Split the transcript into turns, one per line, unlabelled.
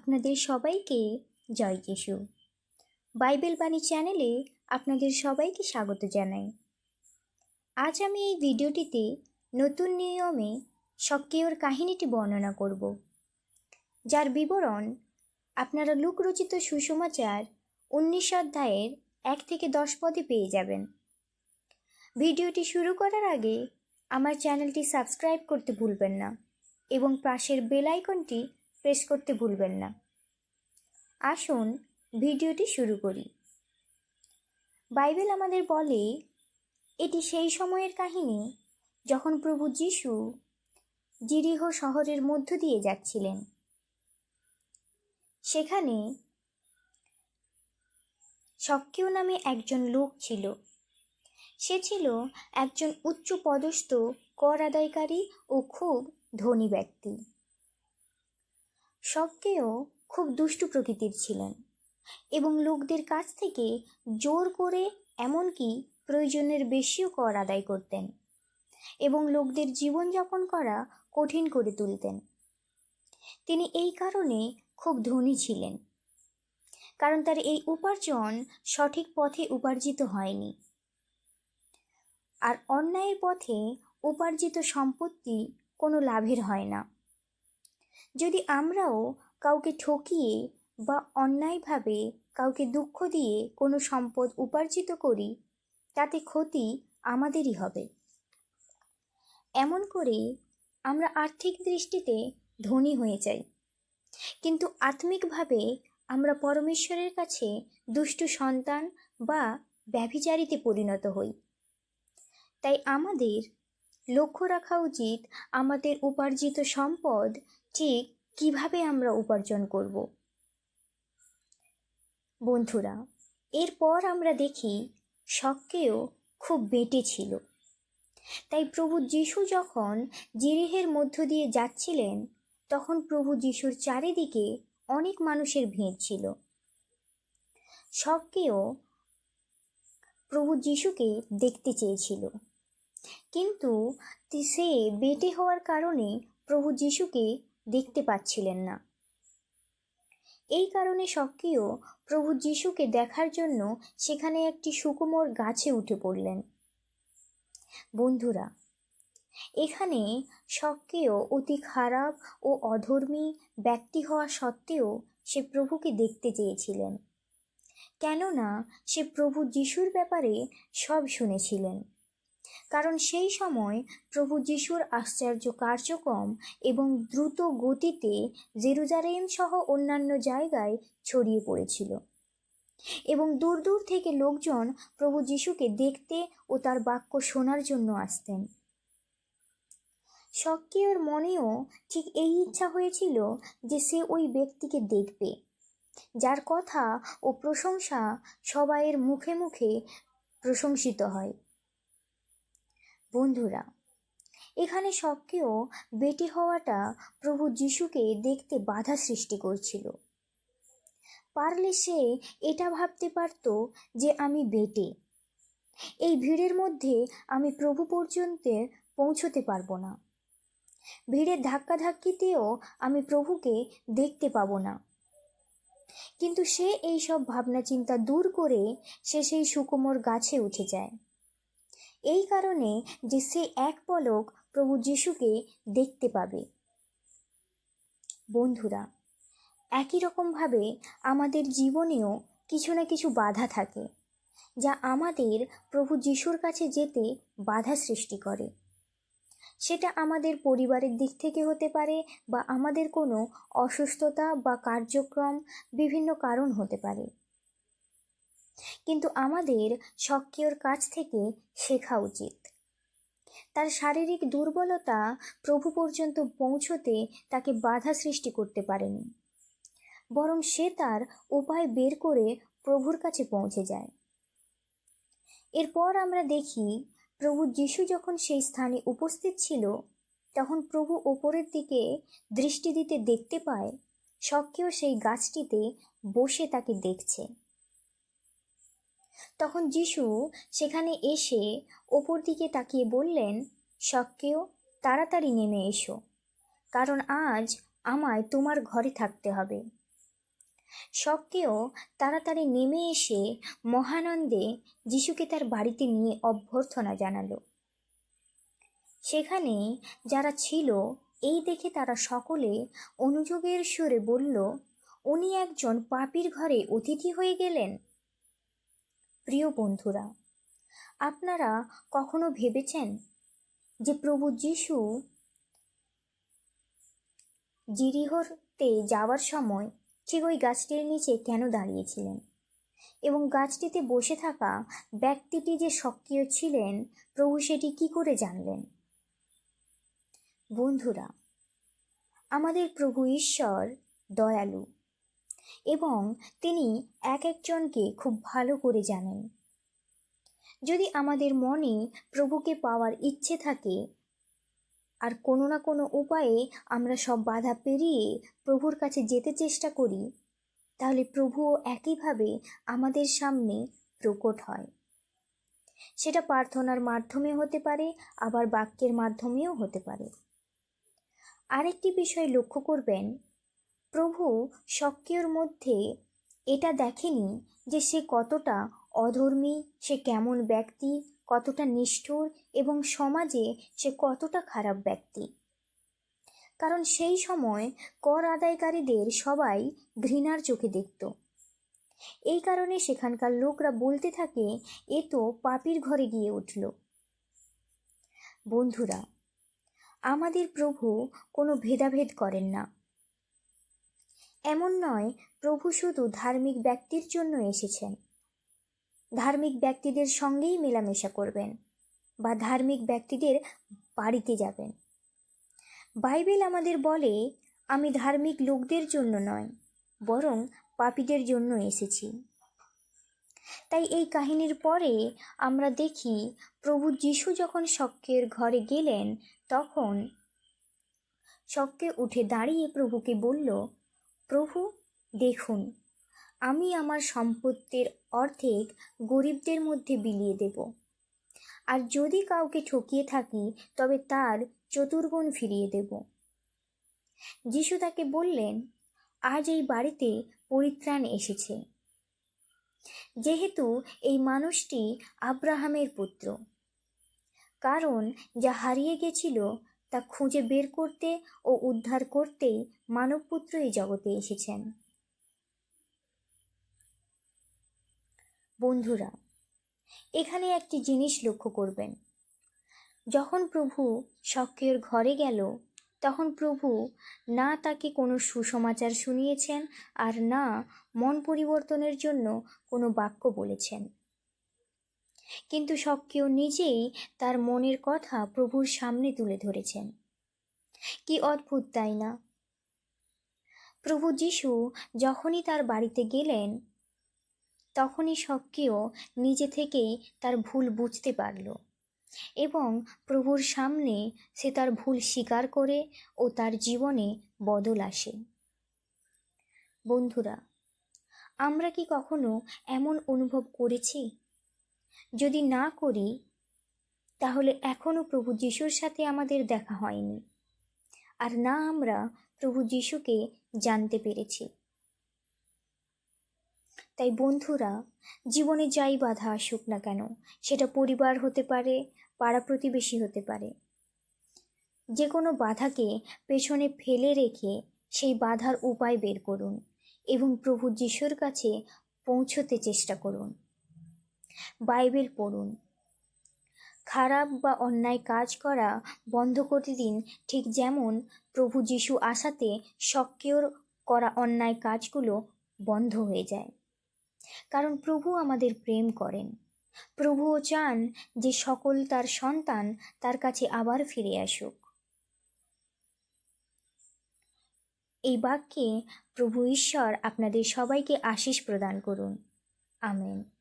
আপনাদের সবাইকে জয় যিশু। বাইবেল বাণী চ্যানেলে আপনাদের সবাইকে স্বাগত জানাই। আজ আমি এই ভিডিওটিতে নতুন নিয়মে সক্রিয়র কাহিনীটি বর্ণনা করব, যার বিবরণ আপনারা লোকরচিত সুসমাচার উনিশ অধ্যায়ের এক থেকে দশ পদে পেয়ে যাবেন। ভিডিওটি শুরু করার আগে আমার চ্যানেলটি সাবস্ক্রাইব করতে ভুলবেন না এবং পাশের বেল আইকনটি প্রেস করতে ভুলবেন না। আসুন ভিডিওটি শুরু করি। বাইবেল আমাদের বলে, এটি সেই সময়ের কাহিনী যখন প্রভু যিশু জিরিহ শহরের মধ্য দিয়ে যাচ্ছিলেন। সেখানে সক্রিয় নামে একজন লোক ছিল। সে ছিল একজন উচ্চ পদস্থ কর আদায়কারী ও খুব ধনী ব্যক্তি। সক্রিয় খুব দুষ্টু প্রকৃতির ছিলেন এবং লোকদের কাছ থেকে জোর করে এমনকি প্রয়োজনের বেশিও কর আদায় করতেন এবং লোকদের জীবনযাপন করা কঠিন করে তুলতেন। তিনি এই কারণে খুব ধনী ছিলেন। কারণ তার এই উপার্জন সঠিক পথে উপার্জিত হয়নি। আর অন্যায়ের পথে উপার্জিত সম্পত্তি কোনো লাভের হয় না। যদি আমরাও কাউকে ঠকিয়ে বা অন্যায়ভাবে কাউকে দুঃখ দিয়ে কোনো সম্পদ উপার্জিত করি, তাতে ক্ষতি আমাদেরই হবে। এমন করে আমরা আর্থিক দৃষ্টিতে ধনী হয়ে যাই। কিন্তু আত্মিকভাবে আমরা পরমেশ্বরের কাছে দুষ্টু সন্তান বা ব্যভিচারিতে পরিণত হই। তাই আমাদের লক্ষ্য রাখা উচিত আমাদের উপার্জিত সম্পদ ঠিক কীভাবে আমরা উপার্জন করব। বন্ধুরা, এরপর আমরা দেখি শখকেও খুব বেটে ছিল। তাই প্রভু যিশু যখন জিরিহের মধ্য দিয়ে যাচ্ছিলেন, তখন প্রভু যিশুর চারিদিকে অনেক মানুষের ভিড় ছিল। শখকেও প্রভু যিশুকে দেখতে চেয়েছিল। কিন্তু সে বেটে হওয়ার কারণে প্রভু যিশুকে দেখতে পাচ্ছিলেন না। এই কারণে সক্রিয় প্রভু যিশুকে দেখার জন্য সেখানে একটি সুকুমোর গাছে উঠে পড়লেন। বন্ধুরা, এখানে সক্রিয় অতি খারাপ ও অধর্মী ব্যক্তি হওয়া সত্ত্বেও সে প্রভুকে দেখতে চেয়েছিলেন। কেননা সে প্রভু যিশুর ব্যাপারে সব শুনেছিলেন। কারণ সেই সময় প্রভু যিশুর আশ্চর্য কার্যক্রম এবং দ্রুত গতিতে জেরুজালেম সহ অন্যান্য জায়গায় ছড়িয়ে পড়েছিল। এবং দূর দূর থেকে লোকজন প্রভু যিশুকে দেখতে ও তার বাক্য শোনার জন্য আসতেন। সক্রিয়র মনেও ঠিক এই ইচ্ছা হয়েছিল যে সে ওই ব্যক্তিকে দেখবে, যার কথা ও প্রশংসা সবাইয়ের মুখে মুখে প্রশংসিত হয়। বন্ধুরা, এখানে সবকেও বেটি হওয়াটা প্রভু যিশুকে দেখতে বাধা সৃষ্টি করছিল। পারলে সে এটা ভাবতে পারত যে আমি বেটে। এই ভিড়ের মধ্যে আমি প্রভু পর্যন্ত পৌঁছতে পারব না। ভিড়ের ধাক্কাধাক্কিতেও আমি প্রভুকে দেখতে পাবো না। কিন্তু সে এই সব ভাবনা চিন্তা দূর করে সে সেই সুকুমোর গাছে উঠে যায়। এই কারণে যে সে এক পলক প্রভু যিশুকে দেখতে পাবে। বন্ধুরা, একই রকমভাবে আমাদের জীবনেও কিছু না কিছু বাধা থাকে, যা আমাদের প্রভু যিশুর কাছে যেতে বাধা সৃষ্টি করে। সেটা আমাদের পরিবারের দিক থেকে হতে পারে বা আমাদের কোনো অসুস্থতা বা কার্যক্রম বিভিন্ন কারণ হতে পারে। কিন্তু আমাদের সক্রিয়র কাছ থেকে শেখা উচিত। তার শারীরিক দুর্বলতা প্রভু পর্যন্ত পৌঁছতে তাকে বাধা সৃষ্টি করতে পারেনি। বরং সে তার উপায় বের করে প্রভুর কাছে পৌঁছে যায়। এরপর আমরা দেখি, প্রভু যিশু যখন সেই স্থানে উপস্থিত ছিল, তখন প্রভু ওপরের দিকে দৃষ্টি দিতে দেখতে পায় সক্রিয় সেই গাছটিতে বসে তাকে দেখছে। তখন যিশু সেখানে এসে ওপর দিকে তাকিয়ে বললেন সক্রিয় তাড়াতাড়ি নেমে এসো, কারণ আজ আমায় তোমার ঘরে থাকতে হবে। শখকেও তাড়াতাড়ি নেমে এসে মহানন্দে যিশুকে তার বাড়িতে নিয়ে অভ্যর্থনা জানালো। সেখানে যারা ছিল, এই দেখে তারা সকলে অনুযোগের সুরে বলল, উনি একজন পাপির ঘরে অতিথি হয়ে গেলেন? প্রিয় বন্ধুরা, আপনারা কখনো ভেবেছেন যে প্রভু যিশু জিরিহরতে যাওয়ার সময় ঠিক ওই গাছটির নিচে কেন দাঁড়িয়েছিলেন? এবং গাছটিতে বসে থাকা ব্যক্তিটি যে সক্রিয় ছিলেন, প্রভু সেটি কি করে জানলেন? বন্ধুরা, আমাদের প্রভু ঈশ্বর দয়ালু। এবং তিনি এক একজনকে খুব ভালো করে জানেন। যদি আমাদের মনে প্রভুকে পাওয়ার ইচ্ছে থাকে, আর কোনো না কোনো উপায়ে আমরা সব বাধা পেরিয়ে প্রভুর কাছে যেতে চেষ্টা করি, তাহলে প্রভুও একইভাবে আমাদের সামনে প্রকট হয়। সেটা প্রার্থনার মাধ্যমে হতে পারে, আবার বাক্যের মাধ্যমেও হতে পারে। আরেকটি বিষয় লক্ষ্য করবেন প্রভু সক্রিয়র মধ্যে এটা দেখেনি যে সে কতটা অধর্মী, সে কেমন ব্যক্তি, কতটা নিষ্ঠুর এবং সমাজে সে কতটা খারাপ ব্যক্তি। কারণ সেই সময় কর আদায়কারীদের সবাই ঘৃণার চোখে দেখত। এই কারণে সেখানকার লোকরা বলতে থাকে, এ তো পাপির ঘরে গিয়ে উঠল। বন্ধুরা, আমাদের প্রভু কোনো ভেদাভেদ করেন না। এমন নয়, প্রভু শুধু ধার্মিক ব্যক্তির জন্য এসেছেন। ধার্মিক ব্যক্তিদের সঙ্গেই মেলামেশা করবেন বা ধার্মিক ব্যক্তিদের বাড়িতে যাবেন। বাইবেল আমাদের বলে, আমি ধার্মিক লোকদের জন্য নয়, বরং পাপীদের জন্য এসেছি। তাই এই কাহিনীর পরে আমরা দেখি, প্রভু যিশু যখন শক্কের ঘরে গেলেন, তখন শক্কে উঠে দাঁড়িয়ে প্রভুকে বলল প্রভু, দেখুন, আমি আমার সম্পত্তির অর্ধেক গরিবদের মধ্যে বিলিয়ে দেব। আর যদি কাউকে ঠকিয়ে থাকি, তবে তার চতুর্গুণ ফিরিয়ে দেব। যিশু তাকে বললেন, আজ এই বাড়িতে পরিত্রাণ এসেছে। যেহেতু এই মানুষটি আব্রাহামের পুত্র, কারণ যা হারিয়ে গেছিল তা খুঁজে বের করতে ও উদ্ধার করতেই মানবপুত্র এই জগতে এসেছেন। বন্ধুরা, এখানে একটি জিনিস লক্ষ্য করবেন। যখন প্রভু সক্রিয়র ঘরে গেল, তখন প্রভু না তাকে কোনো সুসমাচার শুনিয়েছেন আর না মন পরিবর্তনের জন্য কোনো বাক্য বলেছেন। কিন্তু সক্রিয় নিজেই তার মনের কথা প্রভুর সামনে তুলে ধরেছেন। কি অদ্ভুত, তাই না? প্রভু যিশু যখনই তার বাড়িতে গেলেন, তখনই সক্রিয় নিজে থেকেই তার ভুল বুঝতে পারল এবং প্রভুর সামনে সে তার ভুল স্বীকার করে ও তার জীবনে বদল আসে। বন্ধুরা, আমরা কি কখনো এমন অনুভব করেছি? যদি না করি, তাহলে এখনও প্রভু যিশুর সাথে আমাদের দেখা হয়নি। আর না আমরা প্রভু যিশুকে জানতে পেরেছি। তাই বন্ধুরা, জীবনে যাই বাধা আসুক না কেন, সেটা পরিবার হতে পারে পাড়া প্রতিবেশী হতে পারে। যে কোনো বাধাকে পেছনে ফেলে রেখে সেই বাধার উপায় বের করুন এবং প্রভু যিশুর কাছে পৌঁছতে চেষ্টা করুন। বাইবেল পড়ুন। খারাপ বা অন্যায় কাজ করা বন্ধ করে দিন ঠিক যেমন প্রভু যিশু আসাতে সক্রিয় করা অন্যায় কাজগুলো বন্ধ হয়ে যায়। কারণ প্রভু আমাদের প্রেম করেন। প্রভুও চান যে সকল তার সন্তান তার কাছে আবার ফিরে আসুক। এই বাক্যে প্রভু ঈশ্বর আপনাদের সবাইকে আশিস প্রদান করুন। আমেন।